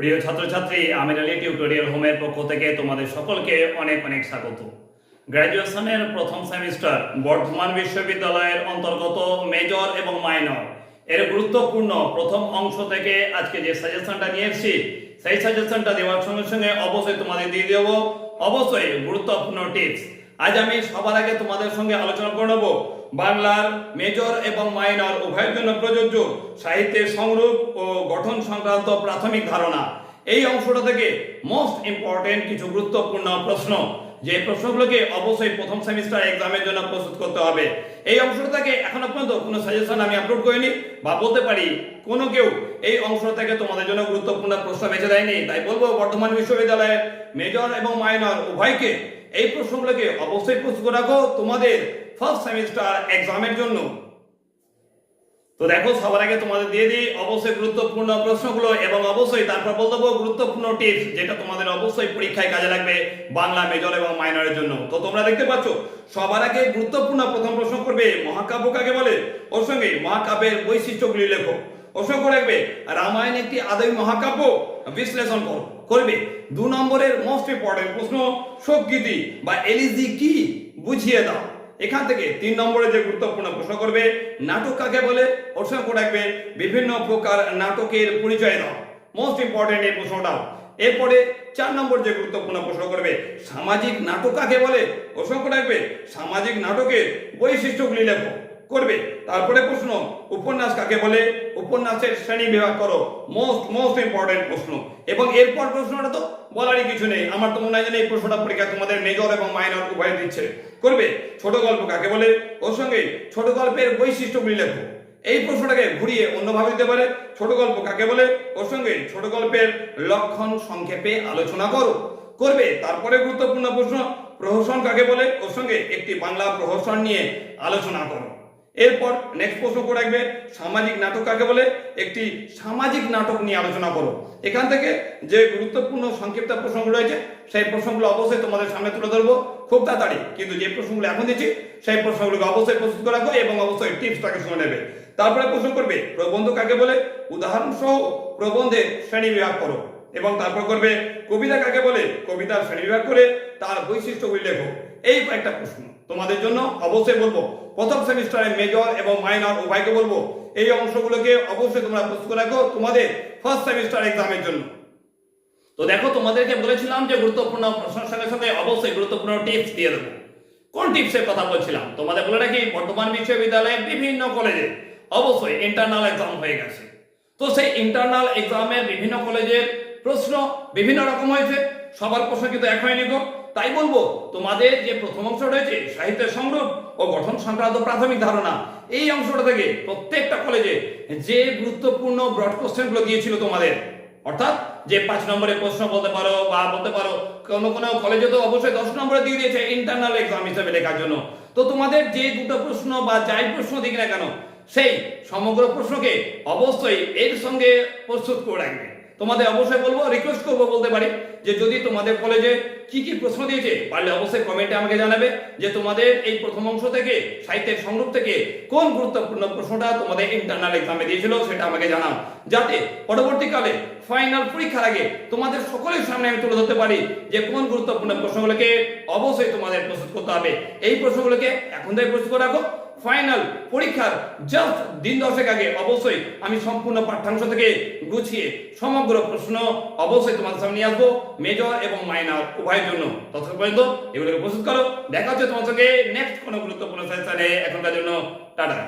প্রিয় ছাত্রছাত্রী আমির আলী টিউটোরিয়াল হোমের পক্ষ থেকে তোমাদের সকলকে অনেক অনেক স্বাগত। গ্র্যাজুয়েশনের প্রথম সেমিস্টার বর্ধমান বিশ্ববিদ্যালয়ের অন্তর্গত মেজর এবং মাইনর। এর গুরুত্বপূর্ণ প্রথম অংশ থেকে আজকে যে সাজেশনটা নিয়ে এসেছি, সেই সাজেশনটা দেওয়ার সঙ্গে সঙ্গে অবশ্যই তোমাদের দিয়ে দেবো। অবশ্যই গুরুত্বপূর্ণ টিপস। আজ আমি সবার আগে তোমাদের সঙ্গে আলোচনা করে বাংলার মেজর এবং মাইনর উভয়ের জন্য প্রযোজ্য সাহিত্যের সংরূপ ও গঠন সংক্রান্ত প্রাথমিক ধারণা। এই অংশটা থেকে মোস্ট ইম্পর্টেন্ট কিছু গুরুত্বপূর্ণ প্রশ্ন। যে প্রশ্নগুলোকে অবশ্যই প্রথম সেমিস্টার এক্সামের জন্য প্রস্তুত করতে হবে। এই অংশটা থেকে এখনও পর্যন্ত কোনো সাজেশন আমি আপলোড করিনি বা বলতে পারি কোনো কেউ এই অংশ থেকে তোমাদের জন্য গুরুত্বপূর্ণ প্রশ্ন বেছে দেয়নি। তাই বলব বর্ধমান বিশ্ববিদ্যালয়ের মেজর এবং মাইনর উভয়কে এই প্রশ্নগুলোকে অবশ্যই প্রস্তুত রাখো। তোমাদের ফার্স্ট সেমিস্টার এক্সামের জন্য। তো দেখো, সবার আগে তোমাদের দিয়ে দিই, অবশ্যই গুরুত্বপূর্ণ প্রশ্নগুলো এবং অবশ্যই তারপর বলতে গুরুত্বপূর্ণ টিপস যেটা তোমাদের অবশ্যই পরীক্ষায় কাজে লাগবে বাংলা মেজর এবং মাইনরের জন্য। তো তোমরা দেখতে পাচ্ছ, সবার আগে গুরুত্বপূর্ণ প্রথম প্রশ্ন করবে, মহাকাব্য কাকে বলে? ওর সঙ্গে মহাকাব্যের বৈশিষ্ট্যগুলি লেখো। সঙ্গে রাখবে, রামায়ণ একটি আদৌ মহাকাব্য? বিশ্লেষণ করো। করবে, দু নম্বরের মোস্ট ইম্পর্টেন্ট প্রশ্ন শোকগীতি বা এলিজি কি? বুঝিয়ে দাও। এখান থেকে তিন নম্বরে যে গুরুত্বপূর্ণ প্রশ্ন করবে, নাটক কাকে বলে? ওর করে রাখবে, বিভিন্ন প্রকার নাটকের পরিচয় দাও। মোস্ট ইম্পর্টেন্ট এই প্রশ্নটাও। এরপরে চার নম্বর যে গুরুত্বপূর্ণ প্রশ্ন করবে, সামাজিক নাটক কাকে বলে? করে রাখবে, সামাজিক নাটকের বৈশিষ্ট্যগুলি লেখো। করবে। তারপরে প্রশ্ন, উপন্যাস কাকে বলে? উপন্যাসের শ্রেণি বিভাগ করো। মোস্ট মোস্ট ইম্পর্টেন্ট প্রশ্ন। এবং এরপর প্রশ্নটা তো বলারই কিছু নেই। আমার তো মনে হয় এই প্রশ্নটা পরীক্ষা তোমাদের মেজর এবং মাইনর উভয় দিচ্ছে। করবে? ছোট গল্প কাকে বলে? ওর সঙ্গে ছোট গল্পের বৈশিষ্ট্যগুলি লেখো। এই প্রশ্নটাকে ঘুরিয়ে অন্যভাবে দিতে পারে। ছোট গল্প কাকে বলে? ওর সঙ্গে ছোট গল্পের লক্ষণ সংক্ষেপে আলোচনা করো। করবে? তারপরে গুরুত্বপূর্ণ প্রশ্ন, প্রহসন কাকে বলে? ওর সঙ্গে একটি বাংলা প্রহসন নিয়ে আলোচনা করো। এরপর নেক্সট প্রশ্ন করে রাখবে, সামাজিক নাটক কাকে বলে? একটি সামাজিক নাটক নিয়ে আলোচনা করো। এখান থেকে যে গুরুত্বপূর্ণ সংক্ষিপ্ত প্রশ্নগুলো রয়েছে, সেই প্রশ্নগুলো অবশ্যই তোমাদের সামনে তুলে ধরবো খুব তাড়াতাড়ি। কিন্তু যে প্রশ্নগুলো এখন দিচ্ছি, সেই প্রশ্নগুলোকে অবশ্যই প্রস্তুত করে রাখো এবং অবশ্যই টিপসটাকে শুনে নেবে। তারপরে প্রশ্ন করবে, প্রবন্ধ কাকে বলে? উদাহরণ সহ প্রবন্ধের শ্রেণি বিভাগ করো এবং তারপর করবে, কবিতা কাকে বলে? কবিতার শ্রেণি বিভাগ করে তার বৈশিষ্ট্যগুলি লেখো। এই কয়েকটা প্রশ্ন। তোমাদের জন্য অবশ্যই বলব, প্রথম সেমিস্টারে মেজর এবং মাইনর উভয়কে বলব, এই অংশগুলোকে অবশ্যই তোমরা প্রস্তুত রাখো তোমাদের ফার্স্ট সেমিস্টার এক্সামের জন্য। তো দেখো, তোমাদেরকে বলেছিলাম যে গুরুত্বপূর্ণ প্রশ্নের সঙ্গে সঙ্গে অবশ্যই গুরুত্বপূর্ণ টিপস দিয়ে দেবো। কোন টিপসের কথা বলছিলাম? তোমাদের বলে রাখি, বর্তমান বিশ্ববিদ্যালয়ের বিভিন্ন কলেজে অবশ্যই ইন্টারনাল এক্সাম হয়ে গেছে। তো সেই ইন্টারনাল এক্সামের বিভিন্ন কলেজের প্রশ্ন বিভিন্ন রকম হয়েছে, সবার প্রশ্ন কিন্তু এক হয়নি গো। তাই বলব, তোমাদের যে প্রথম অংশ রয়েছে সাহিত্যের সংরূপ ও গঠন সংক্রান্ত প্রাথমিক ধারণা, এই অংশটা থেকে প্রত্যেকটা কলেজে যে গুরুত্বপূর্ণ ব্রড কোশ্চেনগুলো দিয়েছিল তোমাদের, অর্থাৎ যে পাঁচ নম্বরের প্রশ্ন বলতে পারো বা বলতে পারো, কোনো কোনো কলেজে তো অবশ্যই দশ নম্বরে দিয়ে দিয়েছে ইন্টারনাল এক্সাম হিসেবে লেখার জন্য। তো তোমাদের যে দুটো প্রশ্ন বা যাই প্রশ্ন দিক না কেন, সেই সমগ্র প্রশ্নকে অবশ্যই এর সঙ্গে প্রস্তুত করে রাখবে। তোমাদের অবশ্যই বলব রিকোয়েস্ট করব বলতে পারি যে যদি তোমাদের কলেজে কি কি প্রশ্ন দিয়েছে, পারলে অবশ্যই কমেন্টে আমাকে জানাবে যে তোমাদের এই প্রথম অংশ থেকে, সাহিত্যের সংরূপ থেকে কোন গুরুত্বপূর্ণ প্রশ্নটা তোমাদের ইন্টারনাল এক্সামে দিয়েছিল সেটা আমাকে জানাও। যাতে পরবর্তীকালে ফাইনাল পরীক্ষার আগে তোমাদের সকলের সামনে আমি তুলে ধরতে পারি যে কোন গুরুত্বপূর্ণ প্রশ্নগুলোকে অবশ্যই তোমাদের প্রস্তুত করতে হবে। এই প্রশ্নগুলোকে এখন থেকে প্রস্তুত করে রাখো। ফাইনাল পরীক্ষার জাস্ট দিন দশেক আগে অবশ্যই আমি সম্পূর্ণ পাঠ্যাংশ থেকে গুছিয়ে সমগ্র প্রশ্ন অবশ্যই তোমাদের সামনে আসব মেজর এবং মাইনার উভয়ের জন্য। ততক্ষণ পর্যন্ত এগুলোকে প্রস্তুত করো। দেখা হচ্ছে তোমার সঙ্গে নেক্সট কোনো গুরুত্বপূর্ণ সেশনে এখনকার জন্য টাটা।